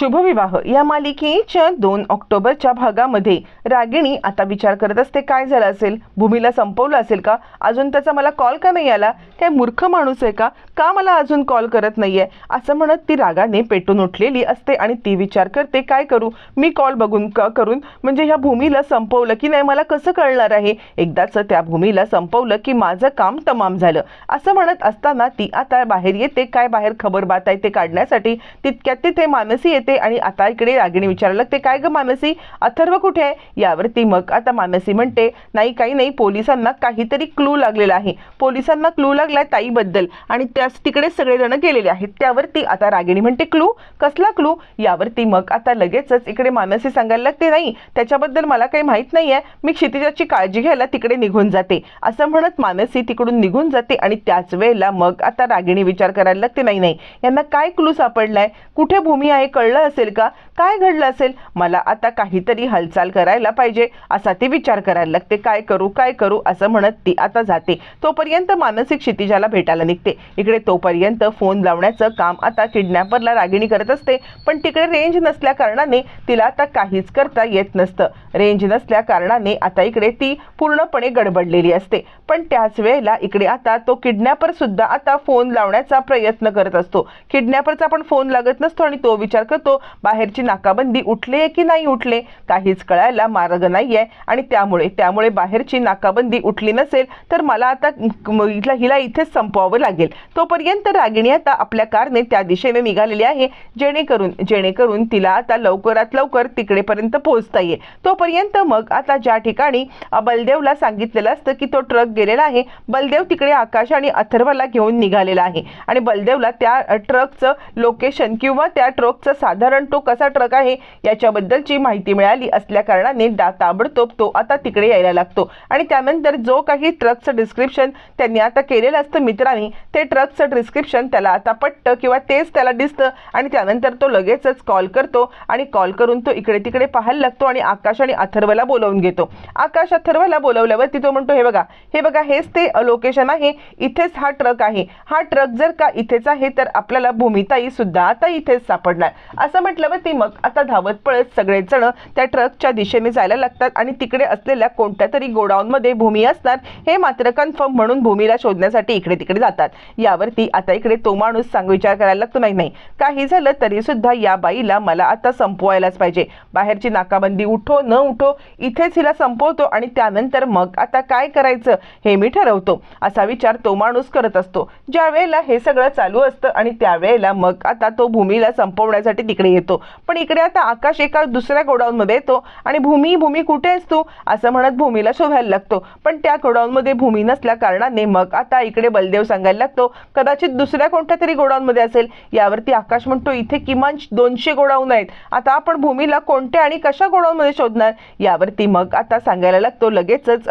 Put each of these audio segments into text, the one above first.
शुभविवाह. या मालिकेच्या दोन ऑक्टोबरच्या भागामध्ये रागिणी आता विचार करत असते काय झालं असेल? भूमीला संपवलं असेल का? अजून त्याचा मला कॉल का नाही आला? काय मूर्ख माणूस आहे का? का मला अजून कॉल करत नाही आहे असं म्हणत ती रागाने पेटून उठलेली असते आणि ती विचार करते काय करू? मी कॉल बघून क करून म्हणजे ह्या भूमीला संपवलं की नाही? मला कसं कळणार आहे? एकदाच त्या भूमीला संपवलं की माझं काम तमाम झालं. असं म्हणत असताना ती आता बाहेर येते. काय बाहेर खबर बात आहे ते काढण्यासाठी तितक्यात तिथे मानसी येते. आणि आता इकडे रागिणी विचारायला लागते काय ग मानसी अथर्व कुठे आहे? यावरती मग आता मानसी म्हणते नाही काही नाही पोलिसांना काहीतरी क्लू लागलेला आहे. पोलिसांना क्लू लागलाय ताईबद्दल आणि त्याच तिकडे सगळेजण गेलेले आहेत. त्यावरती आता रागिणी म्हणते क्लू कसला क्लू यावरती मग आता लगेचच इकडे मानसी सांगायला लागते नाही त्याच्याबद्दल मला काही माहीत नाही आहे मी क्षितिजाची काळजी घ्यायला तिकडे निघून जाते. असं म्हणत मानसी तिकडून निघून जाते आणि त्याच वेळेला मग आता रागिणी विचार करायला लागते नाही नाही यांना काय क्लू सापडलाय? कुठे भूमी आहे? कळलं असेल का? काय घडलं असेल? मला आता काहीतरी हालचाल करायला पाहिजे. असा ती विचार करायला लागते. काय करू काय करू? असं म्हणत ती आता जाते. तोपर्यंत मानसिक क्षितिजाला भेटायला निघते. इकडे तोपर्यंत फोन लावण्याचं काम आता किडनॅपरला रागिणी करत असते. पण तिकडे रेंज नसल्या कारणाने तिला आता काहीच करता येत नसतं. रेंज नसल्या कारणाने आता इकडे ती पूर्णपणे गडबडलेली असते. पण त्याच वेळेला इकडे आता तो किडनॅपर सुद्धा आता फोन लावण्याचा प्रयत्न करत असतो. किडनॅपरचा पण फोन लागत नसतो आणि तो विचार करतो बाहेरची नाकाबंदी उठले की नाही उठले काहीच कळायला मार्ग नाही आहे आणि त्यामुळे त्यामुळे बाहेरची नाकाबंदी उठली नसेल तर मला आता हिला हिला इथेच संपवावं लागेल. तोपर्यंत रागिणी आता आपल्या कारने त्या दिशेने निघालेली आहे. जेणेकरून जेणेकरून तिला आता लवकरात लवकर तिकडेपर्यंत पोहोचता येईल. तोपर्यंत मग आता ज्या ठिकाणी बलदेवला सांगितलेलं असतं की तो ट्रक गेलेला आहे बलदेव तिकडे आकाश आणि अथर्वला घेऊन निघालेला आहे. आणि बलदेवला त्या ट्रकचं लोकेशन किंवा त्या ट्रकचं साधारण तो कसा ट्रक आहे याच्याबद्दलची माहिती मिळाली असल्या कारणाने ताबडतोब तो आता तिकडे यायला लागतो. आणि त्यानंतर जो काही ट्रकचं डिस्क्रिप्शन त्यांनी आता केलेलं असतं मित्रांनी ते ट्रकचं डिस्क्रिप्शन त्याला आता पटतं किंवा तेच त्याला दिसतं आणि त्यानंतर तो लगेचच कॉल करतो आणि कॉल करून तो इकडे तिकडे पाहायला लागतो आणि आकाश आणि अथर्वला बोलावून घेतो. आकाश अथर्वला बोलवल्यावरती तो म्हणतो हे बघा हे बघा हेच ते लोकेशन आहे इथेच हा ट्रक आहे. हा ट्रक जर का इथेच आहे तर आपल्याला भूमिताई सुद्धा आता इथेच सापडणार असं म्हटल्यावरती मग आता धावत पळत सगळेजण त्या ट्रकच्या दिशेने जायला लागतात आणि तिकडे असलेल्या कोणत्या तरी गोडाऊनमध्ये भूमी असणार हे मात्र कन्फर्म म्हणून भूमीला शोधण्यासाठी इकडे तिकडे जातात. यावरती आता इकडे तो माणूस सांग विचार करायला लागतो नाही नाही काही झालं तरी सुद्धा या बाईला मला आता संपवायलाच पाहिजे. बाहेरची नाकाबंदी उठो न उठो इथेच हिला संपवतो आणि त्यानंतर मग आता काय करायचं हे मी ठरवतो. असा विचार तो माणूस करत असतो. ज्या वेळेला हे सगळं चालू असतं आणि त्यावेळेला मग आता तो भूमीला संपवण्यासाठी तिकडे येतो. पण इकडे आता आकाश एका दुसऱ्या गोडाऊनमध्ये येतो आणि भूमी भूमी कुठे आहेस तू? असं म्हणत भूमीला शोधायला लागतो. पण त्या गोडाऊनमध्ये भूमी नसल्या कारणाने मग आता इकडे बलदेव सांगायला लागतो कदाचित दुसऱ्या कोणत्या तरी गोडाऊनमध्ये असेल. यावरती आकाश म्हणतो इथे किमान दोनशे गोडाऊन आहेत. आता आपण भूमीला कोणत्या आणि कशा गोडाऊनमध्ये शोधणार? यावरती मग आता सांगायला लागतो लगेचच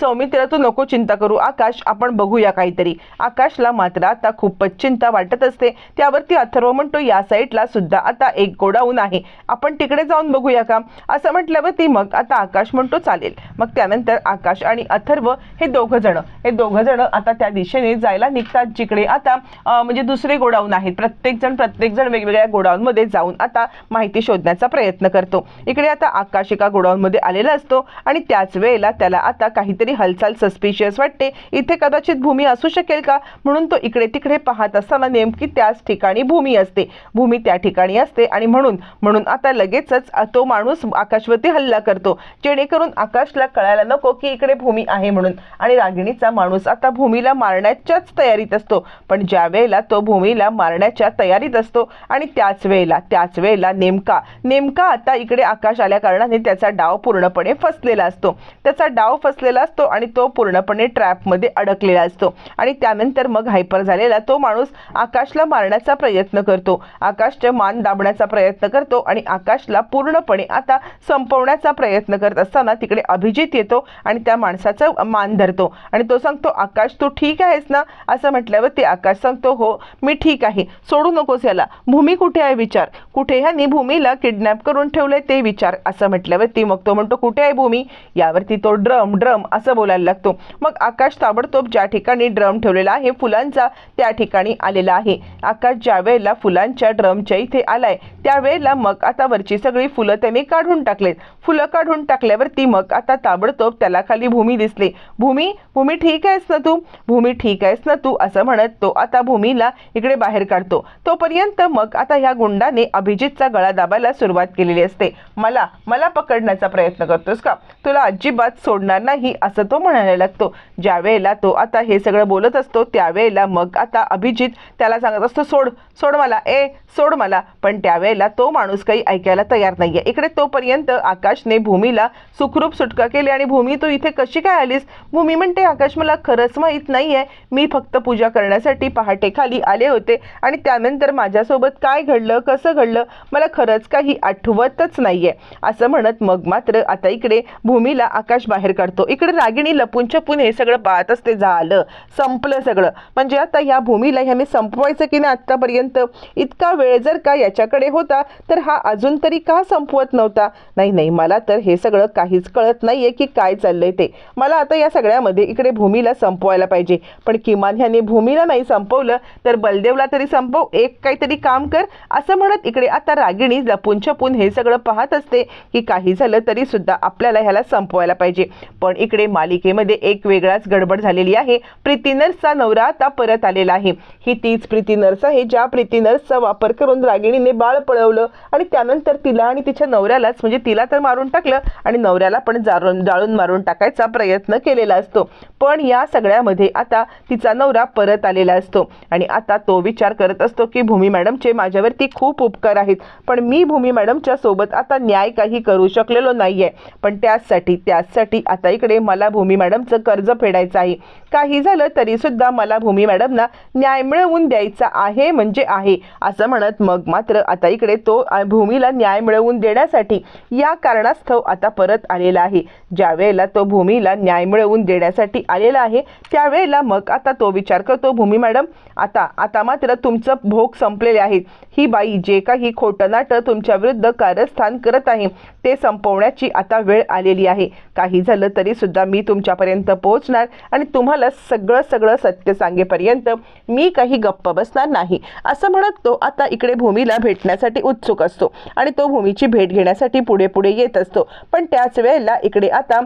सौमित्र तू नको चिंता करू. आकाश आपण बघूया काहीतरी. आकाशला मात्र आता खूपच चिंता वाटत असते. त्यावरती अथर्व म्हणतो या साईडला सुद्धा आता एक गोडाऊन आहे. आपण तिकडे जाऊन बघूया का? असं म्हटल्यावरती मग आता आकाश म्हणतो चालेल. मग त्यानंतर आकाश आणि अथर्व हे दोघं जण. हे दोघं जण आता त्या दिशेने जायला निघतात जिकडे आता म्हणजे दुसरे गोडाऊन आहेत. प्रत्येक जण प्रत्येक जण वेगवेगळ्या गोडाऊनमध्ये जाऊन आता माहिती शोधण्याचा प्रयत्न करतो. इकडे आता आकाश एका गोडाऊनमध्ये आलेला असतो आणि त्याच वेळेला त्याला आता काहीतरी हालचाल सस्पिशियस वाटते. इथे कदाचित भूमी असू शकेल का? म्हणून तो इकडे तिकडे पाहत असताना नेमकी त्याच ठिकाणी भूमी असते. भूमी त्या ठिकाणी असते आणि म्हणून म्हणून आता लगेचच तो माणूस आकाशवरती हल्ला करतो. जेणेकरून आकाशला कळायला नको की इकडे भूमी आहे म्हणून. आणि रागिणीचा माणूस आता भूमीला मारण्याच्याच तयारीत असतो. पण ज्या वेळेला तो भूमीला मारण्याच्या तयारीत असतो आणि त्याच वेळेला त्याच वेळेला नेमका नेमका आता इकडे आकाश आल्या कारणाने त्याचा डाव पूर्णपणे फसलेला असतो. त्याचा डाव फसलेला असतो आणि तो पूर्णपणे ट्रॅपमध्ये अडकलेला असतो. आणि त्यानंतर मग हायपर झालेला तो माणूस आकाशला मारण्याचा प्रयत्न करतो. आकाशचे मान दाबण्याचा प्रयत्न करतो आणि आकाशला पूर्णपणे आता संपवण्याचा प्रयत्न करत असताना तिकडे अभिजित येतो आणि त्या माणसाचा मान धरतो. आणि तो सांगतो आकाश तू ठीक आहेस ना? असं म्हटल्यावर ते आकाश सांगतो हो मी ठीक आहे. सोडू नकोस याला. भूमी कुठे आहे विचार? कुठे ह्यानी भूमीला किडनॅप करून ठेवलंय ते विचार. असं म्हटल्यावरती मग तो म्हणतो कुठे आहे भूमी? यावरती तो ड्रम ड्रम असं बोलायला लागतो. मग आकाश ताबडतोब ज्या ठिकाणी ड्रम ठेवलेला आहे फुलांचा त्या ठिकाणी आलेला आहे. आकाश ज्या वेळेला फुलांच्या ड्रमच्या इथे आला आलाय त्यावेळेला मग आता वरची सगळी फुलं त्यांनी काढून टाकलेत. फुलं काढून टाकल्यावरती मग आता ताबडतोब त्याला खाली भूमी दिसली. भूमी भूमी ठीक आहेस ना तू? भूमी ठीक आहेस ना तू? असं म्हणत तो आता भूमीला इकडे बाहेर काढतो. तोपर्यंत मग आता ह्या गुंडाने अभिजितचा गळा दाबायला सुरुवात केलेली असते. मला मला पकडण्याचा प्रयत्न करतोस का? तुला अजिबात सोडणार नाही असं तो म्हणायला लागतो. ज्या वेळेला तो आता हे सगळं बोलत असतो त्यावेळेला मग आता अभिजित त्याला सांगत असतो सोड सोड मला ए सोड मला. पण पण त्यावेळेला तो माणूस काही ऐकायला तयार नाहीये. इकडे तोपर्यंत आकाशने भूमीला सुखरूप सुटका केली आणि भूमी तू इथे कशी काय आलीस? भूमी म्हणते आकाश मला खरंच माहीत नाहीये. मी फक्त पूजा करण्यासाठी पहाटे खाली आले होते आणि त्यानंतर माझ्यासोबत काय घडलं कसं घडलं मला खरंच काही आठवतच नाहीये. असं म्हणत मग मात्र आता इकडे भूमीला आकाश बाहेर काढतो. इकडे रागिणी लपून छपून हे सगळं पाहत असते. झालं संपलं सगळं. म्हणजे आता ह्या भूमीला ह्याने संपवायचं की नाही आत्तापर्यंत? इतका वेळ जर का याच्या माझ्याकडे होता तर हा अजून तरी का संपवत नव्हता? नाही नाही मला तर हे सगळं काहीच कळत नाहीये की काय चाललंय ते. मला आता या सगळ्यामध्ये इकडे भूमीला संपवायला पाहिजे. पण किमान ह्याने भूमीला नाही संपवलं तर बलदेवला तरी संपव एक काहीतरी काम कर. असं म्हणत इकडे आता रागिणी लपून छपून हे सगळं पाहत असते की काही झालं तरी सुद्धा आपल्याला ह्याला संपवायला पाहिजे. पण इकडे मालिकेमध्ये एक वेगळाच गडबड झालेली आहे. प्रीती नर्सचा नवरा आता परत आलेला आहे. ही तीच प्रीती नर्स आहे ज्या प्रीती नर्सचा वापर करून रागिणीने बाळ पळवलं आणि त्यानंतर तिला आणि तिच्या नवऱ्यालाच म्हणजे तिला तर मारून टाकलं आणि नवऱ्याला पण जाळून जाळून मारून टाकायचा प्रयत्न केलेला असतो. पण या सगळ्यामध्ये आता तिचा नवरा परत आलेला असतो. आणि आता तो विचार करत असतो की भूमी मॅडमचे माझ्यावरती खूप उपकार आहेत. पण मी भूमी मॅडमच्या सोबत आता न्याय काही करू शकलेलो नाही आहे पण त्यासाठी त्यासाठी आता इकडे मला भूमी मॅडमचं कर्ज फेडायचं आहे. काही झालं तरीसुद्धा मला भूमी मॅडमना न्याय मिळवून द्यायचा आहे म्हणजे आहे असं म्हणत मग मात्र आता इकडे तो भूमीला न्याय मिळवून देण्यासाठी या कारणास्तव आता परत आलेला आहे. ज्या वेळेला तो भूमीला न्याय मिळवून देण्यासाठी आलेला आहे त्यावेळेला मग आता तो विचार करतो भूमी मॅडम आता आता मात्र तुमचं भोग संपलेले आहेत. ही बाई जे काही खोटं नाटं तुमच्या विरुद्ध कारस्थान करत आहे ते संपवण्याची आता वेळ आलेली आहे. काही झालं तरी सुद्धा मी तुमच्यापर्यंत पोहोचणार आणि तुम्हाला सगळं सगळं सत्य सांगेपर्यंत मी काही गप्प बसणार नाही. असं म्हणत तो आता इकडे भूमीला भेटण्यासाठी उत्सुक असतो आणि तो भूमीची भेट घेण्यासाठी पुढे पुढे येत असतो. पण त्याच वेळेला इकडे आता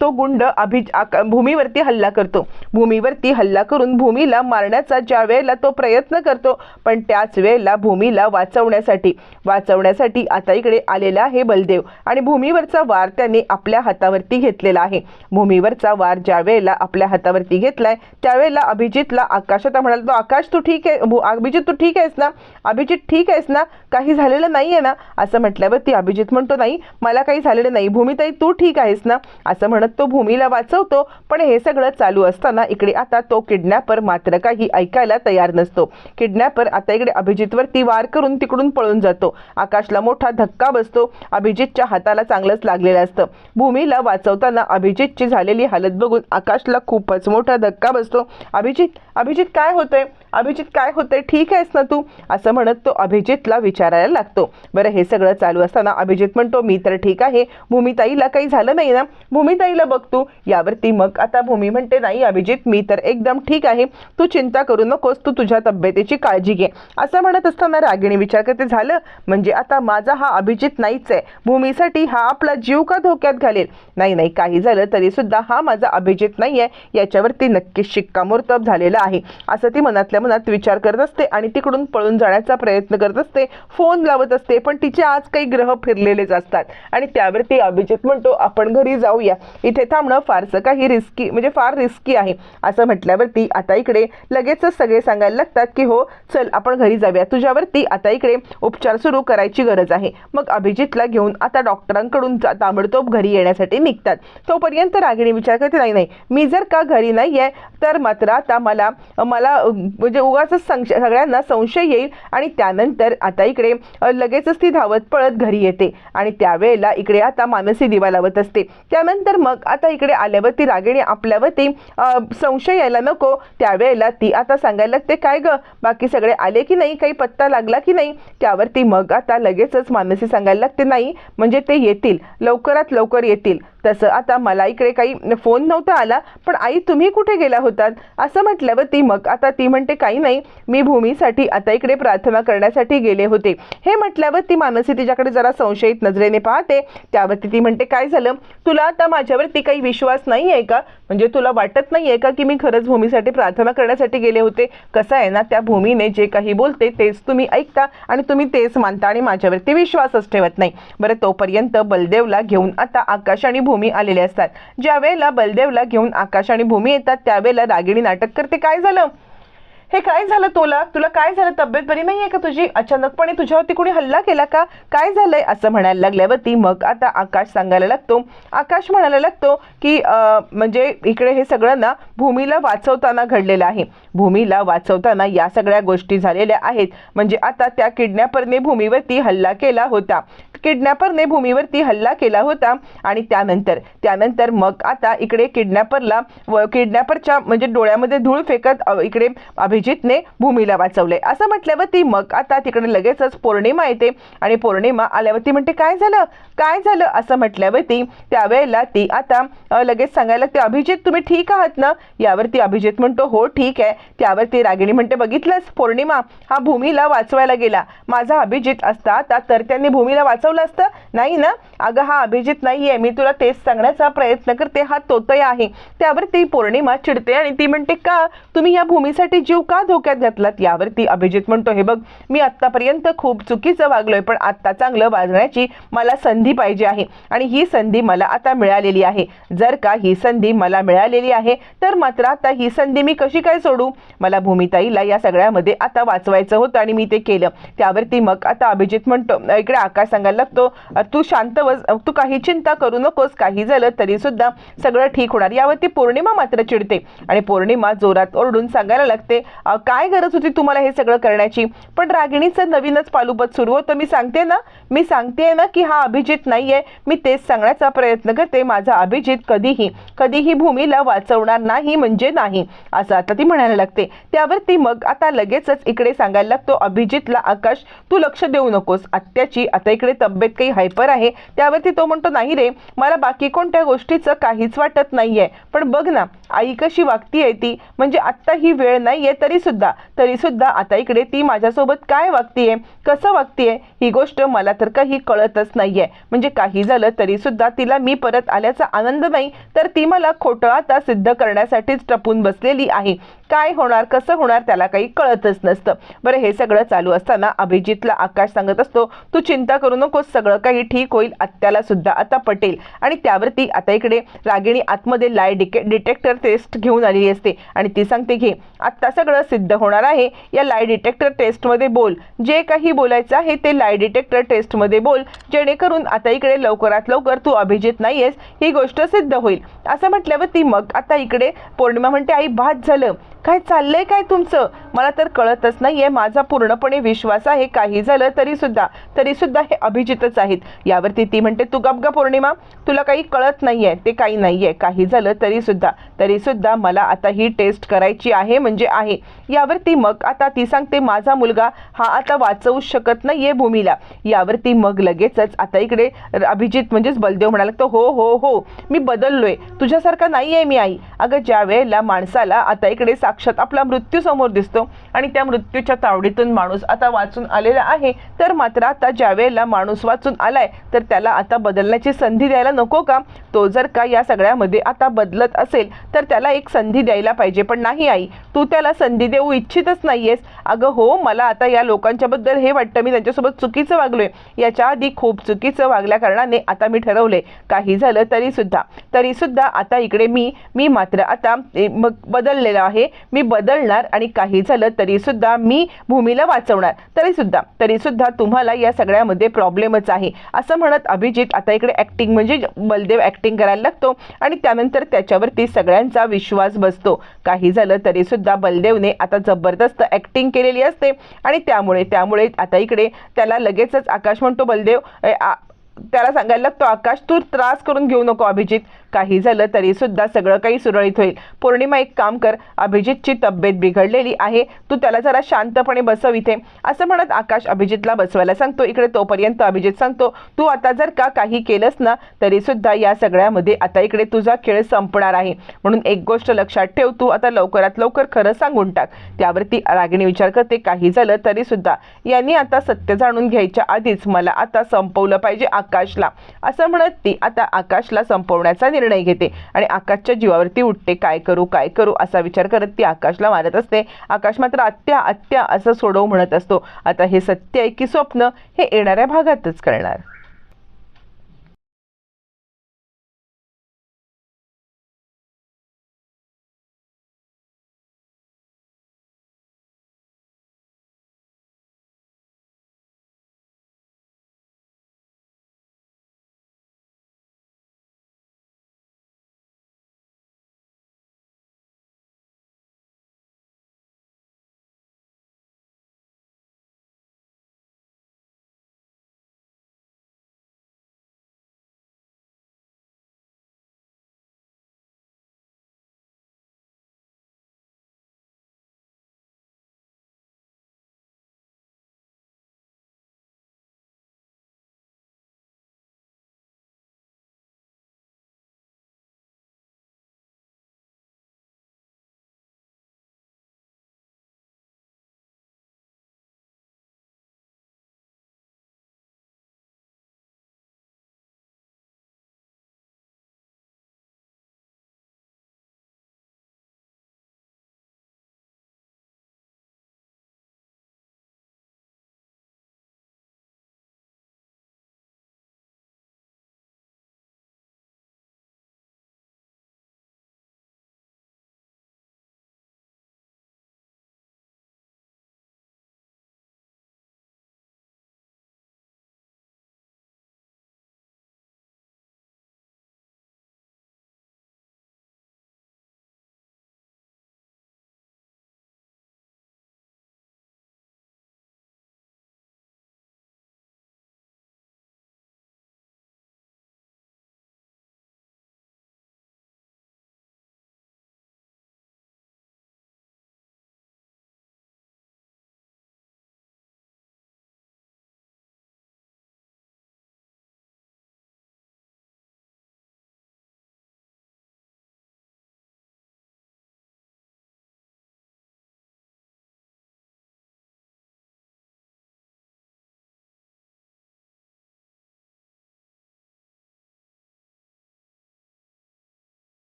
तो गुंड अभि आका- भूमीवरती हल्ला करतो. भूमीवरती हल्ला करून भूमीला मारण्याचा ज्या वेळेला तो प्रयत्न करतो पण त्याच वेळेला भूमीला वाचवण्यासाठी वाचवण्यासाठी आता इकडे आलेला आहे बलदेव आणि भूमीवरचा वार त्याने आपल्या हातावरती घेतलेला आहे. भूमीवरचा वार ज्या वेळेला आपल्या हातावरती घेतलाय त्यावेळेला अभिजितला आकाश आता म्हणाला तो आकाश तू ठीक आहे भू- अभिजित तू ठीक आहेस ना? अभिजित ठीक आहे आहेस ना काही झालेलं नाही आहे ना असं म्हटल्यावरती अभिजित म्हणतो नाही मला काही झालेलं नाही भूमिताई तू ठीक आहेस ना? असं म्हणत तो भूमीला वाचवतो पण हे सगळं चालू असताना इकडे आता तो किडनॅपर मात्र काही ऐकायला तयार नसतो. किडनॅपर आता इकडे अभिजितवरती वार करून तिकडून पळून जातो. आकाशला मोठा धक्का बसतो अभिजितच्या हाताला चांगलंच लागलेलं असतं. भूमीला वाचवताना अभिजितची झालेली हालत बघून आकाशला खूपच मोठा धक्का बसतो. अभिजित अभिजित काय होतंय? अभिजित काय होतंय? ठीक आहेस ना तू? असं म्हणत तो अभिजितला विचारायला लागतो. बरं हे सगळं चालू असताना अभिजित म्हणतो मी तर ठीक आहे. भूमिताईला काही झालं नाही ना? भूमिताईला बघ तू. यावरती मग आता भूमी म्हणते नाही अभिजित मी तर एकदम ठीक आहे. तू चिंता करू नकोस. तू तुझ्या तब्येतीची काळजी घे. असं म्हणत असताना रागिणी विचार करते झालं? म्हणजे आता माझा हा अभिजित नाहीच आहे. भूमीसाठी हा आपला जीव का धोक्यात घालेल? नाही नाही काही झालं तरी सुद्धा हा माझा अभिजित नाही आहे याच्यावरती नक्कीच शिक्कामोर्तब झालेला आहे. असं ती मनातल्या मनात विचार करत असते आणि तिकडून पळून जाण्याचा प्रयत्न करत असते. फोन लावत असते पण तिचे आज काही ग्रह फिरलेलेच असतात. आणि त्यावरती अभिजित म्हणतो आपण घरी जाऊया. इथे थांबणं फारसं काही रिस्की म्हणजे फार रिस्की आहे. असं म्हटल्यावरती आता इकडे लगेचच सगळे सांगायला लागतात की हो चल आपण घरी जाऊया. तुझ्यावरती आता इकडे उपचार सुरू करायची गरज आहे. मग अभिजितला घेऊन आता डॉक्टरांकडून जा- ताबडतोब घरी येण्यासाठी निघतात. तोपर्यंत रागिणी विचार करते नाही नाही मी जर का घरी नाही आहे तर मात्र आता मला मला म्हणजे उगाच संशय सगळ्यांना संशय येईल आणि त्यानंतर आता इकडे लगेचच ती धावत पळत घरी येते आणि त्यावेळेला इकडे आता मानसी दिवा लावत असते. त्यानंतर मग आता इकडे आल्यावर ती रागिणी आपल्यावरती संशय यायला नको. त्यावेळेला ती आता सांगायला लागते काय ग बाकी सगळे आले की नाही? काही पत्ता लागला की नाही? त्यावरती मग आता लगेचच मानसी सांगायला लागते नाही म्हणजे ते येतील. लवकरात लवकर येतील. तसं आता मला इकडे काही फोन नव्हता आला पण आई तुम्ही कुठे गेला होतात? असं म्हटल्यावरती मग आता ती म्हणते काही नाही मी भूमीसाठी आता इकडे प्रार्थना करण्यासाठी गेले होते. हे म्हटल्यावर ती मानसी तिच्याकडे जरा संशयित नजरेने पाहते. त्यावरती ती म्हणते काय झालं? तुला आता माझ्यावरती काही विश्वास नाही आहे का? म्हणजे तुला वाटत नाही आहे का की मी खरंच भूमीसाठी प्रार्थना करण्यासाठी गेले होते? कसं आहे ना त्या भूमीने जे काही बोलते तेच तुम्ही ऐकता आणि तुम्ही तेच मानता आणि माझ्यावरती विश्वासच ठेवत नाही. बरं तोपर्यंत बलदेवला घेऊन आता आकाश आणि भूमी भूमी आलेले असतात. ज्या वेळेला बलदेवला घेऊन आकाश आणि भूमी येतात त्यावेळेला रागिणी नाटक करते. काय झालं? हे काय झालं तुला? तुला काय झालं? तब्येत बरी नाही आहे का तुझी? अचानकपणे तुझ्यावरती कोणी हल्ला केला का? काय झालंय? असं म्हणायला लागल्यावरती मग आता आकाश सांगायला लागतो. आकाश म्हणायला लागतो की म्हणजे इकडे हे सगळं ना भूमीला वाचवताना घडलेलं आहे. भूमीला वाचवताना या सगळ्या गोष्टी झालेल्या आहेत. म्हणजे आता त्या किडनॅपरने भूमीवरती हल्ला केला होता. किडनॅपरने भूमीवरती हल्ला केला होता आणि त्यानंतर त्यानंतर मग आता इकडे किडनॅपरला व किडनॅपरच्या म्हणजे डोळ्यामध्ये धूळ फेकत इकडे अभिजितने भूमीला वाचवले. असं म्हटल्यावरती मग आता तिकडे लगेचच पौर्णिमा येते आणि पौर्णिमा आल्यावरती म्हणते काय झालं? काय झालं? असं म्हटल्यावरती त्यावेळेला ती आता लगेच सांगायला लागते अभिजित तुम्ही ठीक आहात ना? यावरती अभिजित म्हणतो हो ठीक आहे. त्यावरती रागिणी म्हणते बघितलंस पौर्णिमा हा भूमीला वाचवायला गेला. माझा अभिजित असता आता तर त्यांनी भूमीला वाचवलं असतं. नाही ना? अगं हा अभिजित नाहीये. मी तुला तेच सांगण्याचा प्रयत्न करते. हा तोतय आहे. त्यावर ती पौर्णिमा चिडते आणि ती म्हणते का? तुम्ही या भूमीसाठी जीव का धोक्यात घातलात? यावरती अभिजित म्हणतो हे बघ मी आत्तापर्यंत खूप चुकीचं वागलोय पण आत्ता चांगलं वागण्याची मला संधी पाहिजे आहे आणि ही संधी मला आता मिळालेली आहे. जर का ही संधी मला मिळालेली आहे तर मात्र आता ही संधी मी कशी काय सोडू? मला भूमिताईला या सगळ्यामध्ये आता वाचवायचं होतं आणि मी ते केलं. त्यावरती मग आता अभिजित म्हणतो इकडे आकाश सांगायला लागतो तू. शांत बस तू काही चिंता करू नकोस काही झालं तरी सुद्धा सगळं ठीक होणार. यावरती पौर्णिमा मात्र चिडते आणि पौर्णिमा जोरात ओरडून सांगायला लागते काय गरज होती तुम्हाला हे सगळं करण्याची? पण रागिणीचं नवीनच पालुपत सुरू होतं. मी सांगते ना मी सांगते ना की हा अभिजित नाहीये. मी तेच सांगण्याचा प्रयत्न करते. माझा अभिजित कधीही कधीही भूमीला वाचवणार नाही म्हणजे नाही असं आता ती म्हणायला लागते. त्यावरती मग आता लगेचच इकडे सांगायला लागतो अभिजितला आकाश तू लक्ष देऊ नकोस. आत्याची आता इकडे तब्येत काही हायपर आहे त्यावरती तो म्हणतो नाही रे मला बाकी कोणत्या गोष्टीचं काहीच वाटत नाही आहे पण बघ ना आई कशी वागतीये ती? म्हणजे आत्ता ही वेळ नाहीये तरी सुद्धा तरी सुद्धा आता इकडे ती माझ्यासोबत काय वागतीये? कसं वागतीये? ही गोष्ट मला तर काही कळतच नाहीये. म्हणजे काही झालं तरी सुद्धा तिला मी परत आल्याचा आनंद नाही तर ती मला खोटं आता सिद्ध करण्यासाठीच टपून बसलेली आहे. काय होणार कसं होणार त्याला काही कळतच नसतं. बरं हे सगळं चालू असताना अभिजितला आकाश सांगत असतो तू चिंता करू नकोस सगळं काही ठीक होईल आत्याला सुद्धा आता पटेल. आणि त्यावरती आता इकडे रागिणी आतमध्ये लाय डिके डिटेक्टर टेस्ट घेऊन आलेली असते. आणि ती सांगते की आत्ता सगळं सिद्ध होणार आहे. या लाय डिटेक्टर टेस्टमध्ये बोल. जे काही बोलायचं आहे ते लाय डिटेक्टर टेस्टमध्ये बोल. जेणेकरून आता इकडे लवकरात लवकर तू अभिजित नाहीयेस ही गोष्ट सिद्ध होईल. असं म्हटल्यावर ती मग आता इकडे पौर्णिमा म्हणते आई भात झालं. काय चाललंय काय तुमचं? मला तर कळतच नाही आहे माझा पूर्णपणे विश्वास आहे. काही झालं तरी सुद्धा तरी सुद्धा हे अभिजितच आहेत. यावरती ती म्हणते तू गप ग पौर्णिमा. तुला काही कळत नाही आहे ते काही नाही आहे काही झालं तरी सुद्धा तरी सुद्धा मला आता ही टेस्ट करायची आहे म्हणजे आहे. यावरती मग आता ती सांगते माझा मुलगा हा आता वाचवू शकत नाही आहे भूमीला. यावरती मग लगेचच आता इकडे अभिजित म्हणजेच बलदेव म्हणाला तो हो हो हो. मी बदललोय. तुझ्यासारखा नाही आहे मी आई. अगं ज्या वेळेला माणसाला आता इकडे साक्षात आपला मृत्यू समोर दिसतो आणि त्या मृत्यूच्या तावडीतून माणूस आता वाचून आलेला आहे. तर मात्र आता ज्या वेळेला माणूस वाचून आलाय तर त्याला आता बदलण्याची संधी द्यायला नको का? तो जर का या सगळ्यामध्ये आता बदलत असेल तर त्याला एक संधी द्यायला पाहिजे. पण नाही आई तू त्याला संधी देऊ इच्छितच नाहीयेस. अगं हो मला आता या लोकांच्याबद्दल हे वाटतं. मी त्यांच्यासोबत चुकीचं वागलोय. याच्या आधी खूप चुकीचं वागल्या कारणाने आता मी ठरवले काही झालं तरी सुद्धा तरी सुद्धा आता इकडे मी मी मात्र आता मग बदललेलं आहे. मी बदलणार आणि काही झालं तरीसुद्धा मी भूमीला वाचवणार. तरीसुद्धा तरीसुद्धा तुम्हाला या सगळ्यामध्ये प्रॉब्लेमच आहे. असं म्हणत अभिजित आता इकडे ॲक्टिंग म्हणजे बलदेव ॲक्टिंग करायला लागतो आणि त्यानंतर त्याच्यावरती सगळ्यांचा विश्वास बसतो. काही झालं तरीसुद्धा बलदेवने आता जबरदस्त ॲक्टिंग केलेली असते आणि त्यामुळे त्यामुळे आता इकडे त्याला लगेचच आकाश म्हणतो बलदेव आ- त्याला सांगायला लागतो आकाश तू त्रास करून घेऊ नको अभिजित. काही झालं तरी सुद्धा सगळं काही सुरळीत होईल. पौर्णिमा एक काम कर. अभिजितची तब्येत बिघडलेली आहे. तू त्याला जरा शांतपणे बसव इथे. असं म्हणत आकाश अभिजितला बसवायला सांगतो. इकडे तोपर्यंत अभिजित सांगतो तू आता जर का काही केलंस ना तरी सुद्धा या सगळ्यामध्ये आता इकडे तुझा खेळ संपणार आहे. म्हणून एक गोष्ट लक्षात ठेव. तू आता लवकरात लवकर खरं सांगून टाक. त्यावरती रागिणी विचार करते. काही झालं तरी सुद्धा. यांनी आता सत्य जाणून घ्यायच्या आधीच मला आता संपवलं पाहिजे. आकाशला. असं म्हणत ती आता आकाशला संपवण्याचा निर्णय घेते आणि आकाशच्या जीवावरती उठते काय करू काय करू? असा विचार करत ती आकाशला मारत असते. आकाश मात्र आत्या आत्या असं सोडव म्हणत असतो. आता हे सत्य आहे की स्वप्न हे येणाऱ्या भागातच कळणार.